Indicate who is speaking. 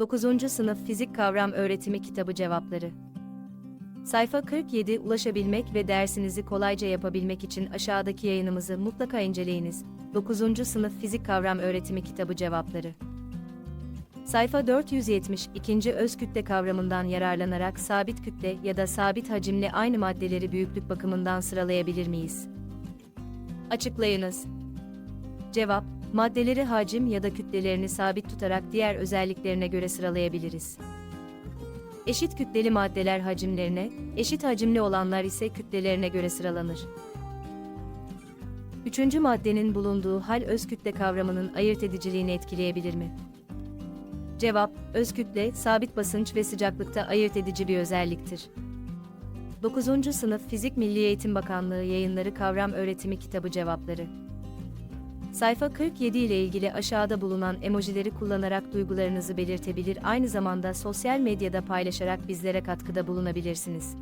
Speaker 1: 9. Sınıf Fizik Kavram Öğretimi Kitabı Cevapları Sayfa 47 Ulaşabilmek ve dersinizi kolayca yapabilmek için aşağıdaki yayınımızı mutlaka inceleyiniz. 9. Sınıf Fizik Kavram Öğretimi Kitabı Cevapları Sayfa 470 ikinci öz kütle kavramından yararlanarak sabit kütle ya da sabit hacimli aynı maddeleri büyüklük bakımından sıralayabilir miyiz? Açıklayınız. Cevap, maddeleri hacim ya da kütlelerini sabit tutarak diğer özelliklerine göre sıralayabiliriz. Eşit kütleli maddeler hacimlerine, eşit hacimli olanlar ise kütlelerine göre sıralanır. Üçüncü maddenin bulunduğu hal öz kütle kavramının ayırt ediciliğini etkileyebilir mi? Cevap, öz kütle, sabit basınç ve sıcaklıkta ayırt edici bir özelliktir. 9. Sınıf Fizik Milli Eğitim Bakanlığı Yayınları Kavram Öğretimi Kitabı Cevapları Sayfa 47 ile ilgili aşağıda bulunan emojileri kullanarak duygularınızı belirtebilir aynı zamanda sosyal medyada paylaşarak bizlere katkıda bulunabilirsiniz.